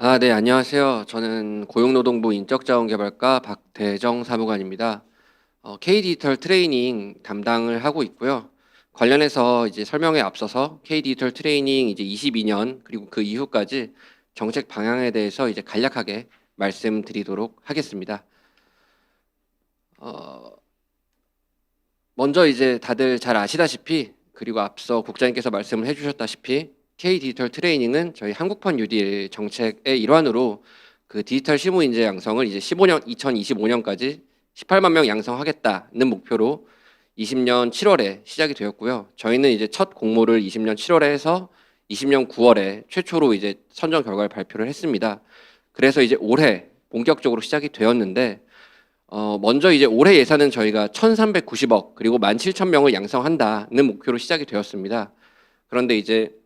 아, 네, 안녕하세요. 저는 고용노동부 인적자원개발과 박대정 사무관입니다. 어, K-디지털 트레이닝 담당을 하고 있고요. 관련해서 이제 설명에 앞서서 K-디지털 트레이닝 이제 22년 그리고 그 이후까지 정책 방향에 대해서 이제 간략하게 말씀드리도록 하겠습니다. 어, 먼저 이제 다들 잘 아시다시피 그리고 앞서 국장님께서 말씀을 해주셨다시피 K 디지털 트레이닝은 저희 한국판 뉴딜 정책의 일환으로 그 디지털 실무 인재 양성을 이제 15년 2025년까지 18만 명 양성하겠다는 목표로 20년 7월에 시작이 되었고요. 저희는 이제 첫 공모를 20년 7월에 해서 20년 9월에 최초로 이제 선정 결과를 발표를 했습니다. 그래서 이제 올해 본격적으로 시작이 되었는데 어 먼저 이제 올해 예산은 저희가 1,390억 그리고 17,000명을 양성한다는 목표로 시작이 되었습니다. 그런데 이제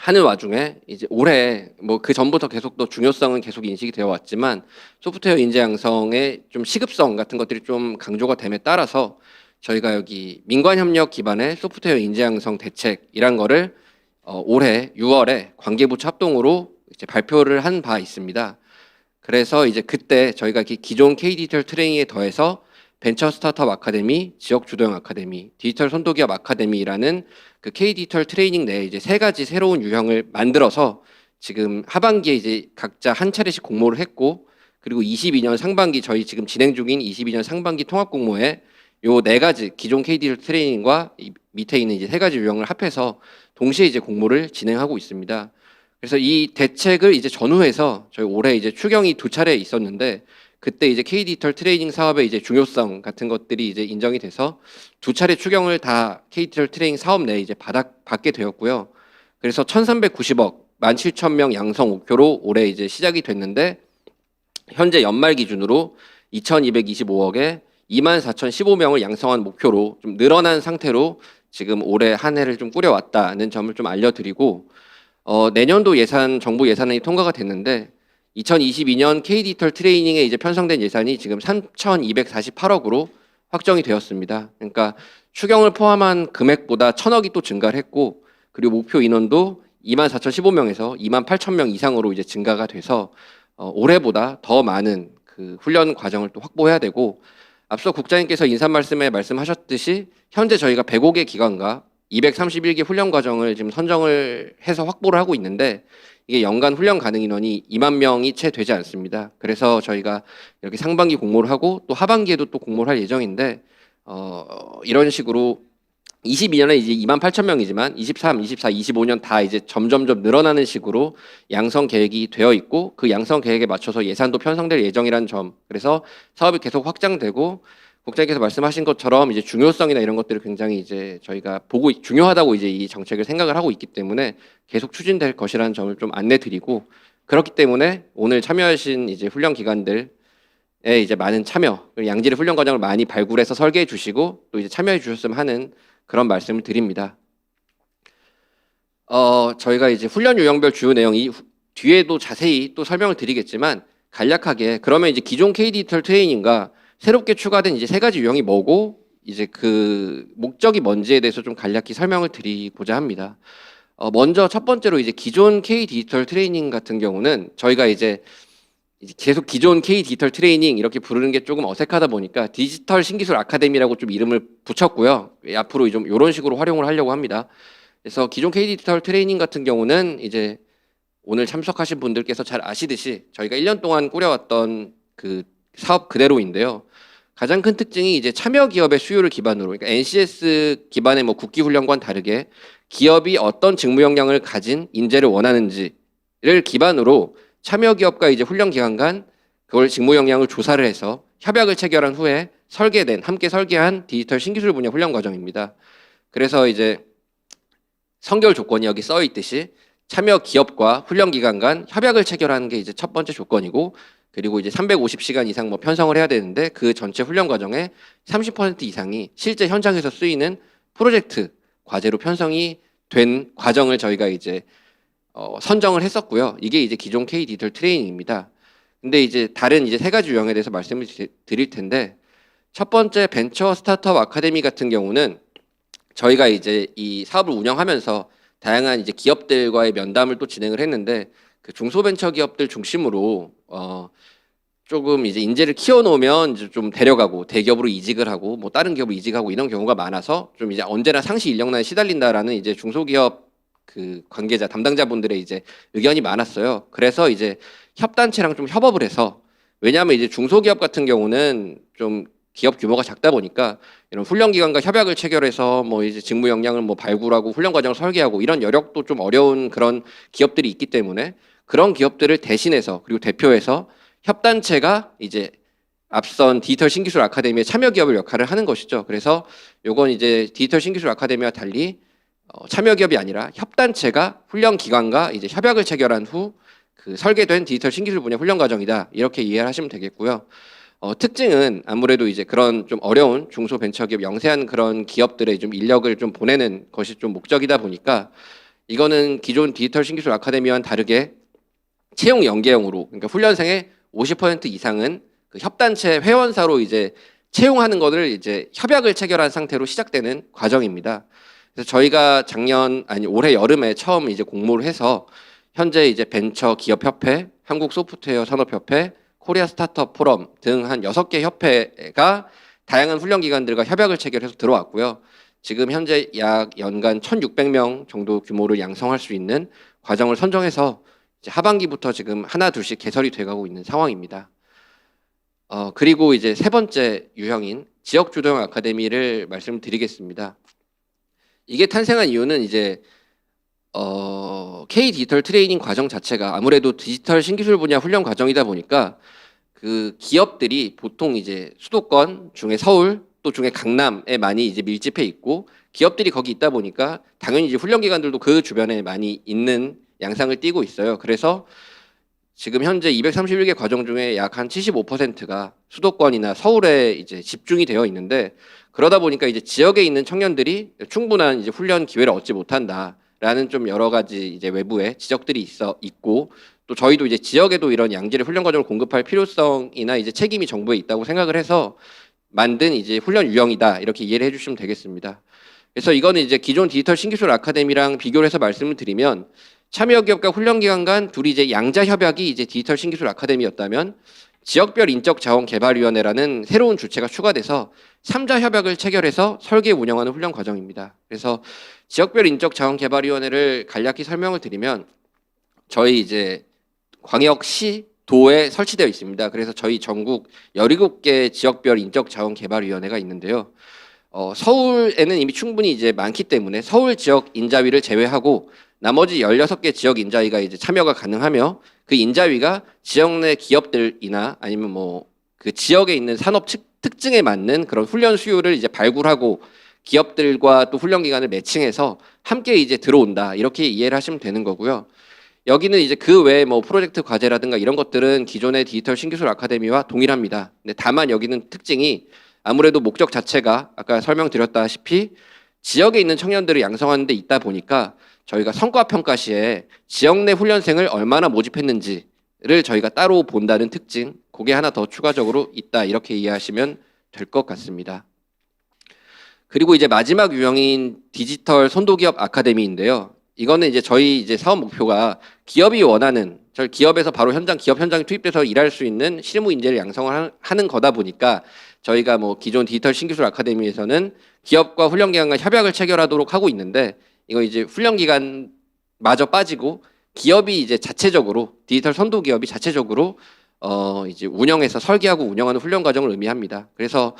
하는 와중에 이제 올해 뭐 그 전부터 계속 또 중요성은 계속 인식이 되어 왔지만 소프트웨어 인재 양성의 좀 시급성 같은 것들이 좀 강조가 됨에 따라서 저희가 여기 민관 협력 기반의 소프트웨어 인재 양성 대책이란 거를 어, 올해 6월에 관계부 합동으로 이제 발표를 한 바 있습니다. 그래서 이제 그때 저희가 기- 기존 K 디지털 트레이닝에 더해서 벤처 스타트업 아카데미, 지역 주도형 아카데미, 디지털 선도기업 아카데미라는 그 K 디지털 트레이닝 내에 이제 세 가지 새로운 유형을 만들어서 지금 하반기에 이제 각자 한 차례씩 공모를 했고 그리고 22년 상반기 저희 지금 진행 중인 22년 상반기 통합 공모에 요 네 가지 기존 K 디지털 트레이닝과 이 밑에 있는 이제 세 가지 유형을 합해서 동시에 이제 공모를 진행하고 있습니다. 그래서 이 대책을 이제 전후해서 저희 올해 이제 추경이 두 차례 있었는데 그때 이제 K 디지털 트레이닝 사업의 이제 중요성 같은 것들이 이제 인정이 돼서 두 차례 추경을 다 K 디지털 트레이닝 사업 내에 이제 받아, 받게 되었고요. 그래서 1,390억 17,000명 양성 목표로 올해 이제 시작이 됐는데 현재 연말 기준으로 2,225억에 24,015명을 양성한 목표로 좀 늘어난 상태로 지금 올해 한 해를 좀 꾸려왔다는 점을 좀 알려드리고 어, 내년도 예산 정부 예산안이 통과가 됐는데 2022년 K 디지털 트레이닝에 이제 편성된 예산이 지금 3,248억으로 확정이 되었습니다. 그러니까 추경을 포함한 금액보다 천억이 또 증가를 했고 그리고 목표 인원도 24,015명에서 28,000명 이상으로 이제 증가가 돼서 어, 올해보다 더 많은 그 훈련 과정을 또 확보해야 되고 앞서 국장님께서 인사 말씀에 말씀하셨듯이 현재 저희가 105개 기관과 231개 훈련 과정을 지금 선정을 해서 확보를 하고 있는데 이게 연간 훈련 가능 인원이 2만 명이 채 되지 않습니다. 그래서 저희가 이렇게 상반기 공모를 하고 또 하반기에도 또 공모를 할 예정인데 어, 이런 식으로 22년에 이제 2만 8천 명이지만 23, 24, 25년 다 이제 점점점 늘어나는 식으로 양성 계획이 되어 있고 그 양성 계획에 맞춰서 예산도 편성될 예정이라는 점. 그래서 사업이 계속 확장되고 국장님께서 말씀하신 것처럼 이제 중요성이나 이런 것들을 굉장히 이제 저희가 보고 있- 중요하다고 이제 이 정책을 생각을 하고 있기 때문에 계속 추진될 것이라는 점을 좀 안내드리고 그렇기 때문에 오늘 참여하신 이제 훈련 기관들에 이제 많은 참여, 양질의 훈련 과정을 많이 발굴해서 설계해 주시고 또 이제 참여해 주셨으면 하는 그런 말씀을 드립니다. 어, 저희가 이제 훈련 유형별 주요 내용 이 후- 뒤에도 자세히 또 설명을 드리겠지만 간략하게 그러면 이제 기존 K 디지털 트레이닝과 새롭게 추가된 이제 세 가지 유형이 뭐고 이제 그 목적이 뭔지에 대해서 좀 간략히 설명을 드리고자 합니다. 어, 먼저 첫 번째로 이제 기존 K 디지털 트레이닝 같은 경우는 저희가 이제 계속 기존 K 디지털 트레이닝 이렇게 부르는 게 조금 어색하다 보니까 디지털 신기술 아카데미라고 좀 이름을 붙였고요. 예, 앞으로 좀 이런 식으로 활용을 하려고 합니다. 그래서 기존 K 디지털 트레이닝 같은 경우는 이제 오늘 참석하신 분들께서 잘 아시듯이 저희가 1년 동안 꾸려왔던 그 사업 그대로인데요. 가장 큰 특징이 이제 참여 기업의 수요를 기반으로, 그러니까 NCS 기반의 뭐 국기 훈련과는 다르게 기업이 어떤 직무 역량을 가진 인재를 원하는지를 기반으로 참여 기업과 이제 훈련 기관 간 그걸 직무 역량을 조사를 해서 협약을 체결한 후에 설계된 함께 설계한 디지털 신기술 분야 훈련 과정입니다. 그래서 이제 선결 조건이 여기 써 있듯이 참여 기업과 훈련 기관 간 협약을 체결하는 게 이제 첫 번째 조건이고 그리고 이제 350시간 이상 뭐 편성을 해야 되는데 그 전체 훈련 과정에 30% 이상이 실제 현장에서 쓰이는 프로젝트 과제로 편성이 된 과정을 저희가 이제 어, 선정을 했었고요. 이게 이제 기존 K 디지털 트레이닝입니다. 근데 이제 다른 이제 세 가지 유형에 대해서 말씀을 드- 드릴 텐데 첫 번째 벤처 스타트업 아카데미 같은 경우는 저희가 이제 이 사업을 운영하면서 다양한 이제 기업들과의 면담을 또 진행을 했는데 그 중소벤처기업들 중심으로 어 조금 이제 인재를 키워놓으면 이제 좀 데려가고 대기업으로 이직을 하고 뭐 다른 기업으로 이직하고 이런 경우가 많아서 좀 이제 언제나 상시 인력난에 시달린다라는 이제 중소기업 그 관계자 담당자분들의 이제 의견이 많았어요. 그래서 이제 협단체랑 좀 협업을 해서 왜냐하면 이제 중소기업 같은 경우는 좀 기업 규모가 작다 보니까 이런 훈련 기관과 협약을 체결해서 뭐 이제 직무 역량을 뭐 발굴하고 훈련 과정을 설계하고 이런 여력도 좀 어려운 그런 기업들이 있기 때문에 그런 기업들을 대신해서 그리고 대표해서 협단체가 이제 앞선 디지털 신기술 아카데미의 참여 기업을 역할을 하는 것이죠. 그래서 요건 이제 디지털 신기술 아카데미와 달리 어, 참여 기업이 아니라 협단체가 훈련 기관과 이제 협약을 체결한 후 그 설계된 디지털 신기술 분야 훈련 과정이다. 이렇게 이해를 하시면 되겠고요. 어, 특징은 아무래도 이제 그런 좀 어려운 중소벤처기업 영세한 그런 기업들의 좀 인력을 좀 보내는 것이 좀 목적이다 보니까 이거는 기존 디지털 신기술 아카데미와는 다르게 채용 연계형으로 그러니까 훈련생의 50% 이상은 그 협단체 회원사로 이제 채용하는 것을 이제 협약을 체결한 상태로 시작되는 과정입니다. 그래서 저희가 작년 아니 올해 여름에 처음 이제 공모를 해서 현재 이제 벤처 기업 협회, 한국 소프트웨어 산업 협회, 코리아 스타트업 포럼 등 한 여섯 개 협회가 다양한 훈련 기관들과 협약을 체결해서 들어왔고요. 지금 현재 약 연간 1,600명 정도 규모를 양성할 수 있는 과정을 선정해서 이제 하반기부터 지금 하나 둘씩 개설이 돼가고 있는 상황입니다. 어, 그리고 이제 세 번째 유형인 지역 주도형 아카데미를 말씀드리겠습니다. 이게 탄생한 이유는 이제 어, K 디지털 트레이닝 과정 자체가 아무래도 디지털 신기술 분야 훈련 과정이다 보니까 그 기업들이 보통 이제 수도권 중에 서울 또 중에 강남에 많이 이제 밀집해 있고 기업들이 거기 있다 보니까 당연히 이제 훈련 기관들도 그 주변에 많이 있는 양상을 띠고 있어요. 그래서 지금 현재 231개 과정 중에 약 한 75%가 수도권이나 서울에 이제 집중이 되어 있는데 그러다 보니까 이제 지역에 있는 청년들이 충분한 이제 훈련 기회를 얻지 못한다 라는 좀 여러 가지 이제 외부의 지적들이 있어 있고 또 저희도 이제 지역에도 이런 양질의 훈련 과정을 공급할 필요성이나 이제 책임이 정부에 있다고 생각을 해서 만든 이제 훈련 유형이다 이렇게 이해를 해주시면 되겠습니다. 그래서 이거는 이제 기존 디지털 신기술 아카데미랑 비교를 해서 말씀을 드리면 참여기업과 훈련기관 간 둘이 이제 양자 협약이 이제 디지털 신기술 아카데미였다면 지역별 인적 자원 개발위원회라는 새로운 주체가 추가돼서 삼자 협약을 체결해서 설계 운영하는 훈련 과정입니다. 그래서 지역별 인적 자원 개발위원회를 간략히 설명을 드리면 저희 이제 광역시 도에 설치되어 있습니다. 그래서 저희 전국 17개 지역별 인적 자원 개발위원회가 있는데요. 어, 서울에는 이미 충분히 이제 많기 때문에 서울 지역 인자위를 제외하고 나머지 16개 지역 인자위가 이제 참여가 가능하며 그 인자위가 지역 내 기업들이나 아니면 뭐 그 지역에 있는 산업 특, 특징에 맞는 그런 훈련 수요를 이제 발굴하고 기업들과 또 훈련 기관을 매칭해서 함께 이제 들어온다 이렇게 이해를 하시면 되는 거고요. 여기는 이제 그 외에 뭐 프로젝트 과제라든가 이런 것들은 기존의 디지털 신기술 아카데미와 동일합니다. 근데 다만 여기는 특징이 아무래도 목적 자체가 아까 설명드렸다시피 지역에 있는 청년들을 양성하는 데 있다 보니까 저희가 성과 평가 시에 지역 내 훈련생을 얼마나 모집했는지를 저희가 따로 본다는 특징, 그게 하나 더 추가적으로 있다 이렇게 이해하시면 될 것 같습니다. 그리고 이제 마지막 유형인 디지털 선도기업 아카데미인데요. 이거는 이제 저희 이제 사업 목표가 기업이 원하는 저 기업에서 바로 현장 기업 현장에 투입돼서 일할 수 있는 실무 인재를 양성을 하- 하는 거다 보니까 저희가 뭐 기존 디지털 신기술 아카데미에서는 기업과 훈련 기관과 협약을 체결하도록 하고 있는데 이거 이제 훈련 기간 마저 빠지고 기업이 이제 자체적으로 디지털 선도 기업이 자체적으로 어 이제 운영해서 설계하고 운영하는 훈련 과정을 의미합니다. 그래서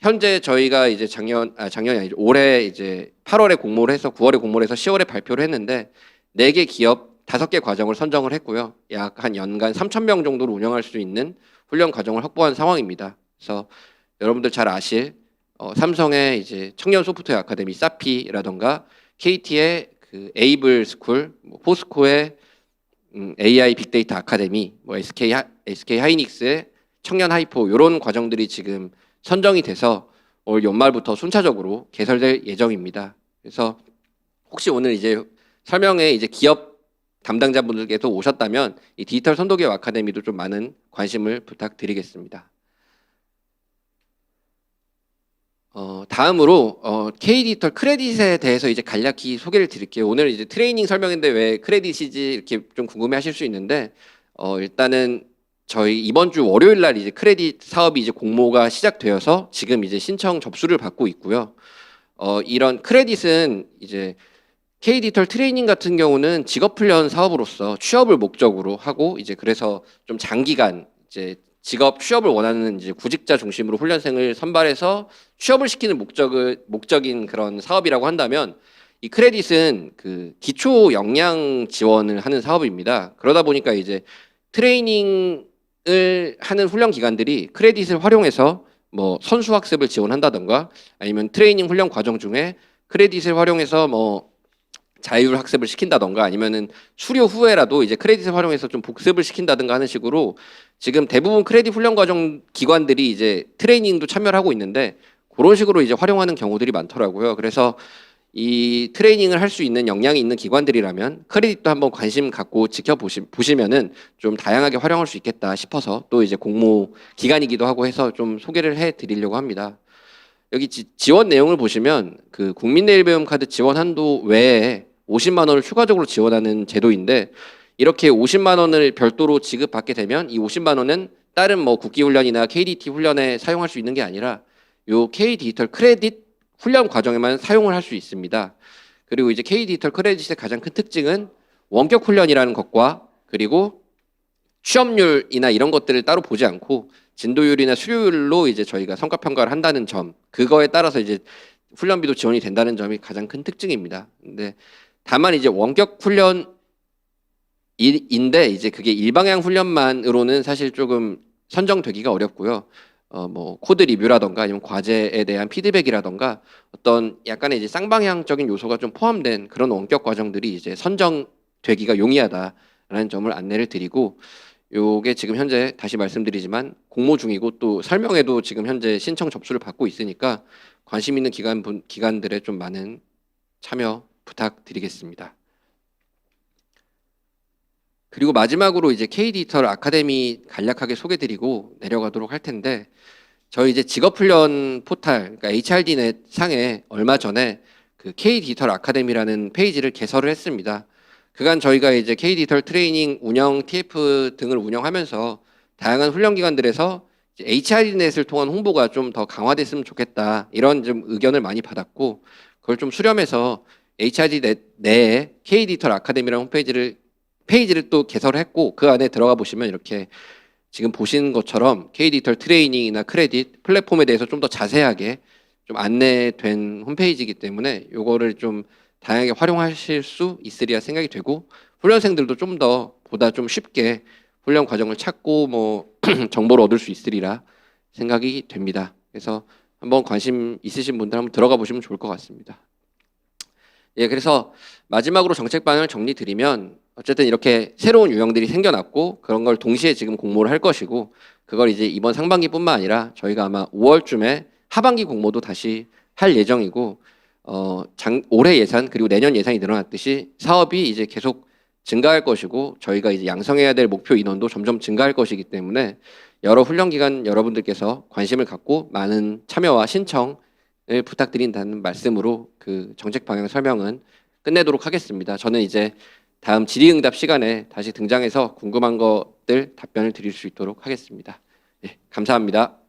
현재 저희가 이제 작년 아 작년이 아니죠 올해 이제 8월에 공모를 해서 9월에 공모를 해서 10월에 발표를 했는데 네 개 기업 다섯 개 과정을 선정을 했고요. 약 한 연간 3천 명 정도로 운영할 수 있는 훈련 과정을 확보한 상황입니다. 그래서 여러분들 잘 아실 어, 삼성의 이제 청년 소프트웨어 아카데미 사피라던가 KT의 그 에이블 스쿨, 뭐 포스코의 음, AI 빅데이터 아카데미, 뭐 SK 하, SK 하이닉스의 청년 하이포 이런 과정들이 지금 선정이 돼서 올 연말부터 순차적으로 개설될 예정입니다. 그래서 혹시 오늘 이제 설명에 이제 기업 담당자분들께서 오셨다면 이 디지털 선도기업 아카데미도 좀 많은 관심을 부탁드리겠습니다. 어, 다음으로 어, K 디지털 크레딧에 대해서 이제 간략히 소개를 드릴게요. 오늘 이제 트레이닝 설명인데 왜 크레딧이지 이렇게 좀 궁금해하실 수 있는데 어, 일단은 저희 이번 주 월요일 날 이제 크레딧 사업이 이제 공모가 시작되어서 지금 이제 신청 접수를 받고 있고요. 어, 이런 크레딧은 이제 K 디지털 트레이닝 같은 경우는 직업 훈련 사업으로서 취업을 목적으로 하고 이제 그래서 좀 장기간 이제 직업 취업을 원하는 이제 구직자 중심으로 훈련생을 선발해서 취업을 시키는 목적을 목적인 그런 사업이라고 한다면 이 크레딧은 그 기초 역량 지원을 하는 사업입니다. 그러다 보니까 이제 트레이닝 을 하는 훈련 기관들이 크레딧을 활용해서 뭐 선수 학습을 지원한다던가 아니면 트레이닝 훈련 과정 중에 크레딧을 활용해서 뭐 자율 학습을 시킨다던가 아니면은 수료 후에라도 이제 크레딧을 활용해서 좀 복습을 시킨다든가 하는 식으로 지금 대부분 크레딧 훈련 과정 기관들이 이제 트레이닝도 참여를 하고 있는데 그런 식으로 이제 활용하는 경우들이 많더라고요. 그래서 이 트레이닝을 할 수 있는 역량이 있는 기관들이라면 크레딧도 한번 관심 갖고 지켜보시 보시면은 좀 다양하게 활용할 수 있겠다 싶어서 또 이제 공모 기간이기도 하고 해서 좀 소개를 해 드리려고 합니다. 여기 지, 지원 내용을 보시면 그 국민내일배움 카드 지원 한도 외에 50만 원을 추가적으로 지원하는 제도인데 이렇게 50만 원을 별도로 지급받게 되면 이 50만 원은 다른 뭐 국기 훈련이나 KDT 훈련에 사용할 수 있는 게 아니라 요 K 디지털 크레딧 훈련 과정에만 사용을 할 수 있습니다. 그리고 이제 K 디지털 크레딧의 가장 큰 특징은 원격 훈련이라는 것과 그리고 취업률이나 이런 것들을 따로 보지 않고 진도율이나 수료율로 이제 저희가 성과 평가를 한다는 점 그거에 따라서 이제 훈련비도 지원이 된다는 점이 가장 큰 특징입니다. 근데 다만 이제 원격 훈련 인데 이제 그게 일방향 훈련만으로는 사실 조금 선정되기가 어렵고요. 어 뭐 코드 리뷰라던가 아니면 과제에 대한 피드백이라던가 어떤 약간의 이제 쌍방향적인 요소가 좀 포함된 그런 원격 과정들이 이제 선정되기가 용이하다라는 점을 안내를 드리고 요게 지금 현재 다시 말씀드리지만 공모 중이고 또 설명회도 지금 현재 신청 접수를 받고 있으니까 관심 있는 기관 분, 기관들의 좀 많은 참여 부탁드리겠습니다. 그리고 마지막으로 이제 K 디지털 아카데미 간략하게 소개드리고 내려가도록 할 텐데 저희 이제 직업훈련 포탈 그러니까 HRD넷 상에 얼마 전에 그 K 디지털 아카데미라는 페이지를 개설을 했습니다. 그간 저희가 이제 K 디지털 트레이닝 운영 TF 등을 운영하면서 다양한 훈련 기관들에서 HRD넷을 통한 홍보가 좀 더 강화됐으면 좋겠다 이런 좀 의견을 많이 받았고 그걸 좀 수렴해서 HRD넷 내에 K 디지털 아카데미라는 홈페이지를 페이지를 또 개설했고 그 안에 들어가 보시면 이렇게 지금 보시는 것처럼 K 디지털 트레이닝이나 크레딧 플랫폼에 대해서 좀 더 자세하게 좀 안내된 홈페이지이기 때문에 요거를 좀 다양하게 활용하실 수 있으리라 생각이 되고 훈련생들도 좀 더 보다 좀 쉽게 훈련 과정을 찾고 뭐 정보를 얻을 수 있으리라 생각이 됩니다. 그래서 한번 관심 있으신 분들 한번 들어가 보시면 좋을 것 같습니다. 예, 그래서 마지막으로 정책방을 정리 드리면 어쨌든 이렇게 새로운 유형들이 생겨났고 그런 걸 동시에 지금 공모를 할 것이고 그걸 이제 이번 상반기뿐만 아니라 저희가 아마 5월쯤에 하반기 공모도 다시 할 예정이고 어, 장, 올해 예산 그리고 내년 예산이 늘어났듯이 사업이 이제 계속 증가할 것이고 저희가 이제 양성해야 될 목표 인원도 점점 증가할 것이기 때문에 여러 훈련 기관 여러분들께서 관심을 갖고 많은 참여와 신청을 부탁드린다는 말씀으로 그 정책 방향 설명은 끝내도록 하겠습니다. 저는 이제 다음 질의응답 시간에 다시 등장해서 궁금한 것들 답변을 드릴 수 있도록 하겠습니다. 예, 감사합니다.